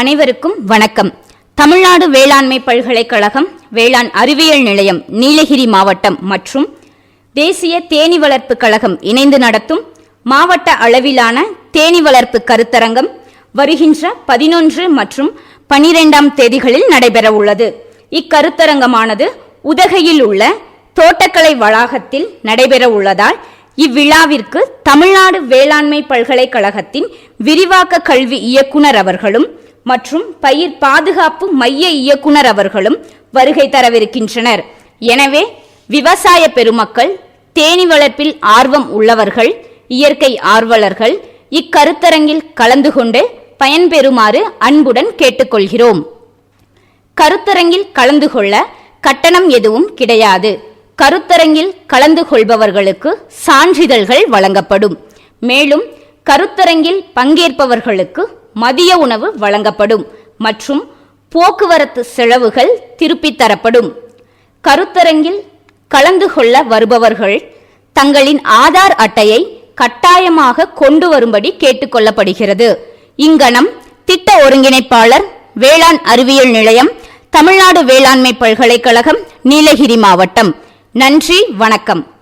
அனைவருக்கும் வணக்கம். தமிழ்நாடு வேளாண்மை பல்கலைக்கழகம் வேளாண் அறிவியல் நிலையம் நீலகிரி மாவட்டம் மற்றும் தேசிய தேனி வளர்ப்பு கழகம் இணைந்து நடத்தும் மாவட்ட அளவிலான தேனி வளர்ப்பு கருத்தரங்கம் வருகின்ற பதினொன்று மற்றும் பனிரெண்டாம் தேதிகளில் நடைபெற உள்ளது இக்கருத்தரங்கமானது உதகையில் உள்ள தோட்டக்கலை வளாகத்தில் நடைபெற உள்ளதால் இவ்விழாவிற்கு தமிழ்நாடு வேளாண்மை பல்கலைக்கழகத்தின் விரிவாக்க கல்வி இயக்குனர் அவர்களும் மற்றும் பயிர் பாதுகாப்பு மைய இயக்குனர் அவர்களும் வருகை தரவிருக்கின்றனர். எனவே விவசாய பெருமக்கள் தேனி வளர்ப்பில் ஆர்வம் உள்ளவர்கள் இயற்கை ஆர்வலர்கள் இக்கருத்தரங்கில் கலந்து கொண்டு பயன்பெறுமாறு அன்புடன் கேட்டுக்கொள்கிறோம். கருத்தரங்கில் கலந்து கொள்ள கட்டணம் எதுவும் கிடையாது. கருத்தரங்கில் கலந்து கொள்பவர்களுக்கு சான்றிதழ்கள் வழங்கப்படும். மேலும் கருத்தரங்கில் பங்கேற்பவர்களுக்கு மதிய உணவு வழங்கப்படும் மற்றும் போக்குவரத்து செலவுகள் திருப்பித் தரப்படும். கருத்தரங்கில் கலந்து கொள்ள வருபவர்கள் தங்களின் ஆதார் அட்டையை கட்டாயமாக கொண்டு வரும்படி கேட்டுக்கொள்ளப்படுகிறது இங்கனம் திட்ட ஒருங்கிணைப்பாளர் வேளாண் அறிவியல் நிலையம் தமிழ்நாடு வேளாண்மை பல்கலைக்கழகம் நீலகிரி மாவட்டம். நன்றி வணக்கம்.